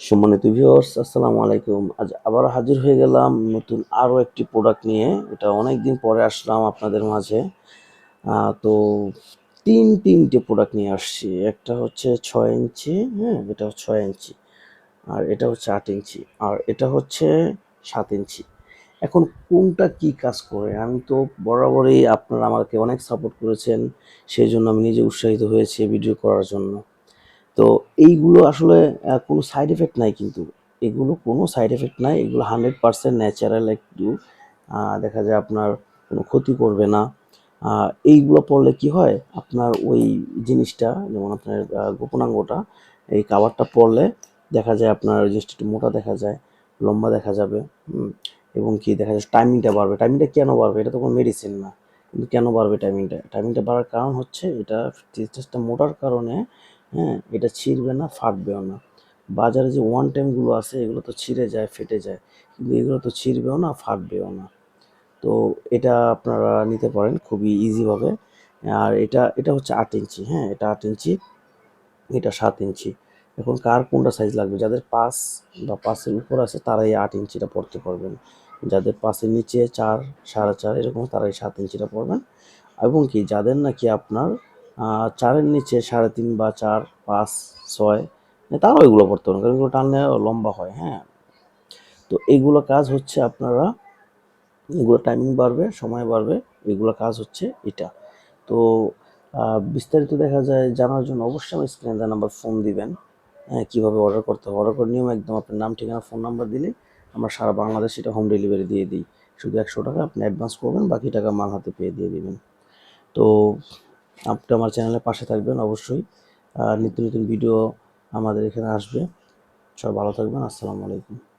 সম্মানিত ভিউয়ার্স আসসালামু আলাইকুম। আজ আবার হাজির হয়ে গেলাম নতুন আরও একটি প্রোডাক্ট নিয়ে। এটা অনেক দিন পরে আসলাম আপনাদের মাঝে। তো তিন তিনটে প্রোডাক্ট নিয়ে আসছি। একটা হচ্ছে ছয় ইঞ্চি হ্যাঁ এটা ছয় ইঞ্চি, আর এটা হচ্ছে আট ইঞ্চি, আর এটা হচ্ছে সাত ইঞ্চি। এখন কোনটা কি কাজ করে? আমি তো বরাবরই আপনারা আমাকে অনেক সাপোর্ট করেছেন, সেই জন্য আমি নিজে উৎসাহিত হয়েছি ভিডিও করার জন্য। তো এইগুলো আসলে কোনো সাইড এফেক্ট নাই কিন্তু। এগুলো কোনো সাইড এফেক্ট নাই, এগুলো হান্ড্রেড পার্সেন্ট ন্যাচারাল একটু। দেখা যায় আপনার কোনো ক্ষতি করবে না। এইগুলো পড়লে কি হয়? আপনার ওই জিনিসটা, যেমন আপনার গোপনাঙ্গটা, এই কাভারটা পড়লে দেখা যায় আপনার জিনিসটা একটু মোটা দেখা যায়, লম্বা দেখা যাবে এবং কি দেখা যায় টাইমিংটা বাড়বে। টাইমিংটা কেন বাড়বে? এটা তো কোনো মেডিসিন না। কিন্তু কেন বাড়বে টাইমিংটা টাইমিংটা বাড়ার কারণ হচ্ছে এটা টেস্টটা মোটার কারণে হ্যাঁ এটা ছিঁড়বে না, ফাটবেও না। বাজারে যে ওয়ান টাইমগুলো আছে, এগুলো তো ছিঁড়ে যায়, ফেটে যায়। কিন্তু এগুলো তো ছিঁড়বেও না, ফাটবেও না। তো এটা আপনারা নিতে পারেন খুবই ইজিভাবে আর এটা এটা হচ্ছে আট ইঞ্চি হ্যাঁ এটা আট ইঞ্চি, এটা সাত ইঞ্চি। এখন কার কোনটা সাইজ লাগবে? যাদের পাঁচ বা পাঁচের উপর আছে তারা এই আট ইঞ্চিটা পড়তে পারবেন। যাদের পাঁচের নিচে চার, সাড়ে চার, এরকম তারা এই সাত ইঞ্চিটা পড়বেন। এবং কি, যাদের নাকি আপনার চারের নিচে সাড়ে তিন বা চার, পাঁচ, ছয় তারাও এগুলো পড়তে পারেন কারণ এগুলো টানলে লম্বা হয় হ্যাঁ। তো এইগুলো কাজ হচ্ছে আপনারা, এগুলো টাইমিং বাড়বে, সময় বাড়বে, এগুলো কাজ হচ্ছে এটা। তো বিস্তারিত দেখা যায়, জানার জন্য অবশ্যই আমার স্ক্রিনে দেওয়া নাম্বার ফোন দিবেন হ্যাঁ কীভাবে অর্ডার করতে হবে। অর্ডার করার নিয়ম একদম আপনার নাম, ঠিকানা ফোন নাম্বার দিলে আমরা সারা বাংলাদেশ এটা হোম ডেলিভারি দিয়ে দিই। শুধু একশো টাকা আপনি অ্যাডভান্স করবেন, বাকি টাকা মাল হাতে পেয়ে দিয়ে দিবেন। তো আপনি আমার চ্যানেলের পাশে থাকবেন অবশ্যই। আর নিত্য নতুন ভিডিও আমাদের এখানে আসবে। সবাই ভালো থাকবেন। আসসালামু আলাইকুম।